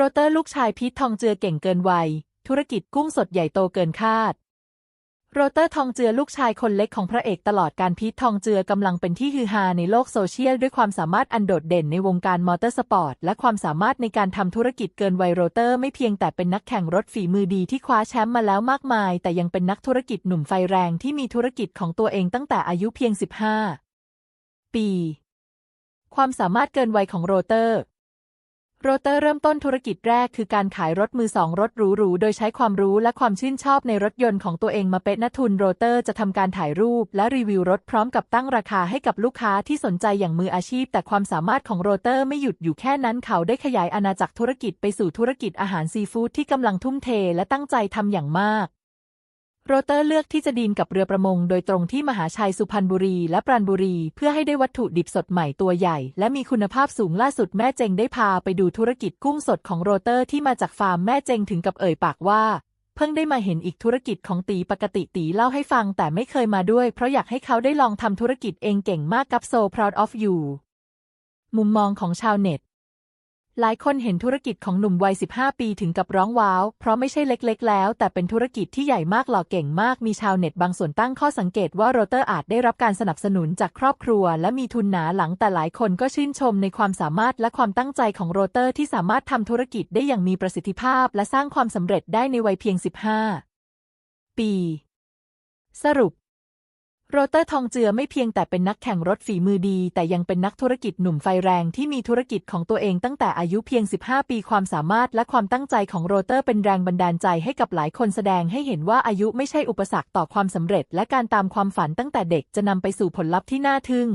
โรเตอร์ลูกชายพีททองเจือเก่งเกินวัย ธุรกิจกุ้งสดใหญ่โตเกินคาด โรเตอร์ทองเจือลูกชายคนเล็กของพระเอกตลอดการพีททองเจือกำลังเป็นที่ฮือฮาในโลกโซเชียลด้วยความสามารถอันโดดเด่นในวงการมอเตอร์สปอร์ต และความสามารถในการทำธุรกิจเกินวัยโรเตอร์ไม่เพียงแต่เป็นนักแข่งรถฝีมือดีที่คว้าแชมป์มาแล้วมากมาย แต่ยังเป็นนักธุรกิจหนุ่มไฟแรงที่มีธุรกิจของตัวเองตั้งแต่อายุเพียง 15 ปี ความสามารถเกินวัยของโรเตอร์ โรเตอร์เริ่มต้นธุรกิจแรกคือการขายรถมือสองรถหรูๆ โดยใช้ความรู้และความชื่นชอบในรถยนต์ของตัวเองมาเป็นนัทุนโรเตอร์จะทำการถ่ายรูปและรีวิวรถพร้อมกับตั้งราคาให้กับลูกค้าที่สนใจอย่างมืออาชีพ แต่ความสามารถของโรเตอร์ไม่หยุดอยู่แค่นั้นเขาได้ขยายอาณาจักรธุรกิจไปสู่ธุรกิจอาหารซีฟู้ดที่กำลังทุ่มเทและตั้งใจทำอย่างมาก โรเตอร์เลือกที่จะดีลกับเรือประมง โดยตรงที่มหาชัยสุพรรณบุรีและปราณบุรี เพื่อให้ได้วัตถุดิบสดใหม่ตัวใหญ่ และมีคุณภาพสูงล่าสุดแม่เจงได้พาไปดูธุรกิจกุ้งสดของโรเตอร์ที่มาจากฟาร์มแม่เจงถึงกับเอ่ยปากว่า เพิ่งได้มาเห็นอีกธุรกิจของตีปกติตีเล่าให้ฟังแต่ไม่เคยมาด้วย เพราะอยากให้เขาได้ลองทำธุรกิจเองเก่งมากกับ so proud of you มุมมองของชาวเน็ต หลายคนเห็นธุรกิจของหนุ่มวัย 15 ปีถึงกับร้องว้าว เพราะไม่ใช่เล็กๆ แล้ว แต่เป็นธุรกิจที่ใหญ่มากหล่อเก่งมาก มีชาวเน็ตบางส่วนตั้งข้อสังเกตว่าโรเตอร์อาจได้รับการสนับสนุนจากครอบครัว และมีทุนหนาหลังแต่หลายคนก็ชื่นชมในความสามารถและความตั้งใจของโรเตอร์ที่สามารถทำธุรกิจได้อย่างมีประสิทธิภาพ และสร้างความสำเร็จได้ในวัยเพียง 15 ปี สรุป โรเตอร์ทองเจือไม่เพียงแต่เป็นนักแข่งรถฝีมือดี แต่ยังเป็นนักธุรกิจหนุ่มไฟแรงที่มีธุรกิจของตัวเองตั้งแต่อายุเพียง 15 ปีความสามารถและความตั้งใจของโรเตอร์เป็นแรงบันดาลใจให้กับหลายคนแสดงให้เห็นว่าอายุไม่ใช่อุปสรรคต่อความสำเร็จ และการตามความฝันตั้งแต่เด็กจะนำไปสู่ผลลัพธ์ที่น่าทึ่ง